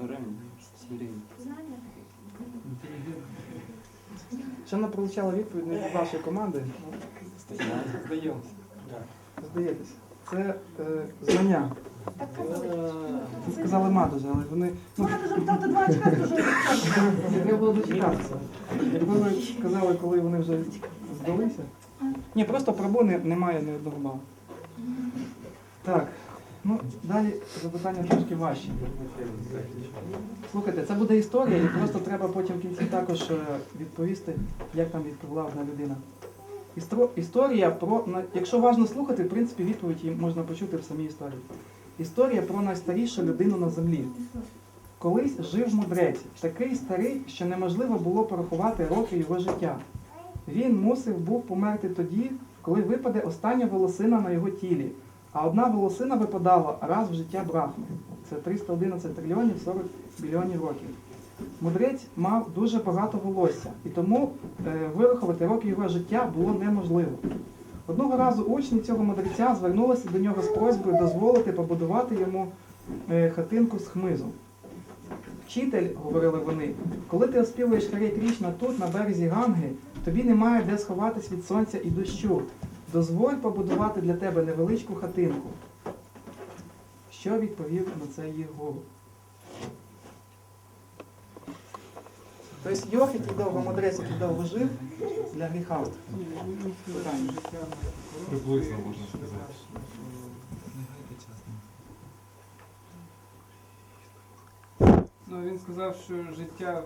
Ревень, смирение. Ще не получала відповідь не від вашої команди. Здаємося. Здаєтесь. Це е, знання. Це сказали матуже, але вони. Ну, треба було дочекатися. Якби ви сказали, коли вони вже здалися. Ні, просто пробу не, немає ні одного балу. Так. Ну, далі запитання трошки важчі. Слухайте, це буде історія, і просто треба потім в кінці також е, відповісти, як там відповіла одна людина. Істро- Історія про. Якщо важно слухати, в принципі, відповідь можна почути в самій історії. Історія про найстарішу людину на землі. Колись жив мудрець, такий старий, що неможливо було порахувати роки його життя. Він мусив був померти тоді, коли випаде остання волосина на його тілі, а одна волосина випадала раз в життя Брахми. Це 311 трильйонів 40 мільйонів років. Мудрець мав дуже багато волосся, і тому е, вирахувати роки його життя було неможливо. Одного разу учні цього мудреця звернулися до нього з просьбою дозволити побудувати йому е, хатинку з хмизу. Вчитель, говорили вони, коли ти оспівуєш Харе Крішна тут, на березі Ганги, тобі немає де сховатись від сонця і дощу. Дозволь побудувати для тебе невеличку хатинку. Що відповів на це їх гуру? Тобто Йох, який довго мудрець, який довго жив, для гріха. Питання. Приблизно можна сказати. Ну він сказав, що життя